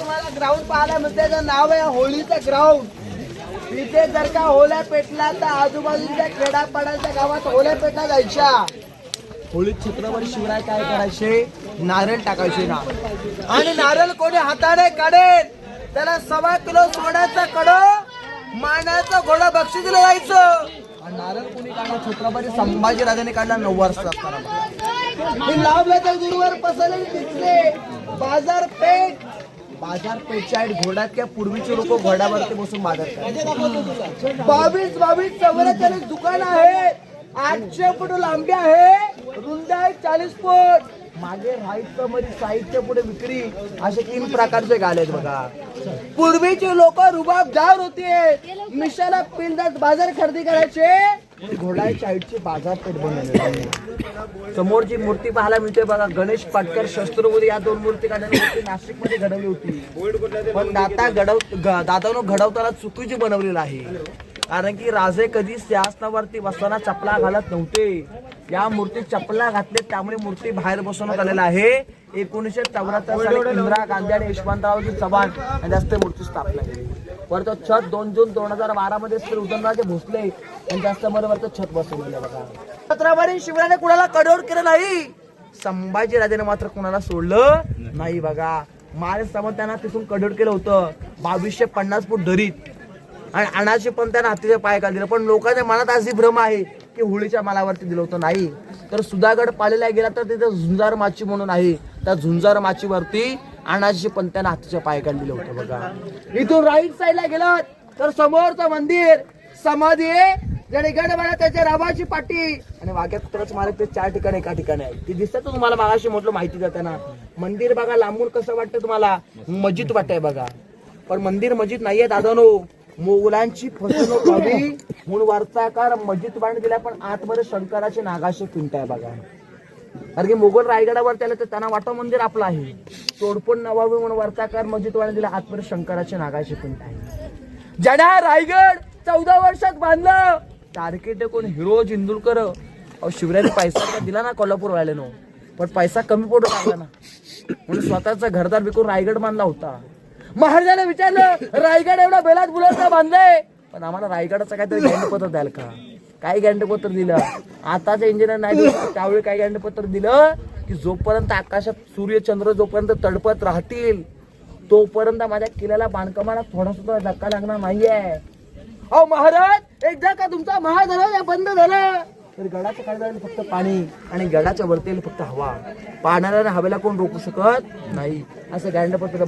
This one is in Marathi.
तुम्हाला ग्राउंड पाहायला मिळते त्याचं नाव आहे होळीचं ग्राउंड इथे जर का होल्या पेटला तर आजूबाजूच्या खेडापाड्याच्या गावात होल्या पेटला जायच्या. होळीत छत्रपती शिवराय काय करायचे? नारळ टाकायचे ना. आणि नारळ कोणी हाताने काढेल? त्याला सव्वा किलो सोन्याचा कडं मानाचं घोडं बक्षीस दिलं जायचं. नारळ कोणी काढला? छत्रपती संभाजी राजाने काढला नऊ वर्ष असताना. लावल्याच्या गुरुवर पसरले दिसले बाजारपेठ बाजारपेठच्या आणि घोड्यात पूर्वीचे लोक घोड्यावरती बसून बाजार करायचे. बावीस बावीस चौवेचाळीस दुकान आहे आठशे फुट लांबी आहे. रुंद आहे चाळीस फुट. मागे राहायचं मध्ये साहित्य पुढे विक्री. असे तीन प्रकारचे गाले आहेत बघा. पूर्वीचे लोक रुबाबदार होते. मिशाला पिंडात बाजार खरेदी करायचे. घोडा चाळीची बाजारपेठ बनवलेली समोरची मूर्ती पाहायला मिळते बघा. गणेश पाटकर शस्त्रबुद्धी या दोन मूर्ती काढलेली नाशिकमध्ये घडवली होती. पण दाता घडव दादानं घडवताना चुकीची बनवलेलं आहे. कारण की राजे कधी सिंहासनावरती बसताना चपला घालत नव्हते. या मूर्तीत चपला घातले त्यामुळे मूर्ती बाहेर बसवण्यात आलेला आहे. एकोणीसशे चौऱ्याहत्तर साली इंदिरा गांधी आणि यशवंतरावजी चव्हाण यांनी हस्ते मूर्ती स्थापना केली. वरचं छत दोन जून दोन हजार बारा मध्ये श्री उदयनराजे भोसले यांच्या हस्त्यामध्ये छत बसवलेलं बघा. छत्रपती शिवरायाने कुणाला कडोड केलं नाही? संभाजी राजाने मात्र कुणाला सोडलं नाही बघा. महाराज सामंत त्यांना तिथून कडोड केलं होतं. बावीसशे पन्नास फूट दरीत. आणि अनाशी पण त्यानं हत्तीच्या पाय काढ दिलं पण लोकांच्या मनात अशी भ्रम आहे की होळीच्या मालावरती दिलं होतं. नाही. तर सुधागड पालेला गेला तर तिथे झुंजार माची म्हणून आहे. त्या झुंजार माचीवरती अनाशी पण त्यांना हातीचे पाय दिलं होतं बघा. इथून राईट साईडला गेलात तर समोरचं मंदिर समाधी आहे. ज्याने गड मला त्याच्या रामाची पाटी. आणि वाघ्यात कुत्राच मालक ते चार ठिकाणी एका ठिकाणी आहे. ते दिसतं तुम्हाला मागाशी म्हटलं माहिती देताना मंदिर बघा लांबून कसं वाटतं तुम्हाला? मस्जिद वाटतंय बघा. पण मंदिर मस्जिद नाहीये दादानो. मोगलांची फसवणूक झाली. म्हणून वार्ताकार मस्जिद बांधून दिला पण आतमध्ये शंकराचे नागाशे पिंट आहे बघा. कारण की मोगल रायगडावर त्याला तर त्यांना वाटतं मंदिर आपलं आहे. तोडपण नवावे म्हणून वार्ताकार मस्जिद बांधून दिल्या आतमध्ये शंकराचे नागाशे पिंट आहे. ज्याने रायगड चौदा वर्षात बांधलं. टार्गेट कोण हिरो जिंदुलकर अहो शिवरायाने पैसा का दिला ना कोल्हापूर वाल्यानं पण पैसा कमी पडू लागला ना. म्हणून स्वतःचा घरदार विकून रायगड बांधला होता. महाराजाला विचारलं रायगड एवढा बेलात बुलाचा बांधलाय. पण आम्हाला रायगडाचं काहीतरी गॅरंटीपत्र द्याल का? काय गॅरंटीपत्र दिलं? आताचं इंजिनियर नाही त्यावेळी काय गॅरंटीपत्र दिलं? की जोपर्यंत आकाशात सूर्य चंद्र जोपर्यंत तडपत राहतील तोपर्यंत माझ्या किल्ल्याला बांधकामाला थोडा सुद्धा धक्का लागणार नाहीये. अहो महाराज एकदा का तुमचा महादरवाजा बंद झाला? तर गडाच्या खाली फक्त पाणी आणि गडाच्या वरती फक्त हवा. पाण्याला हवेला कोण रोखू शकत नाही. असं गॅरंटीपत्र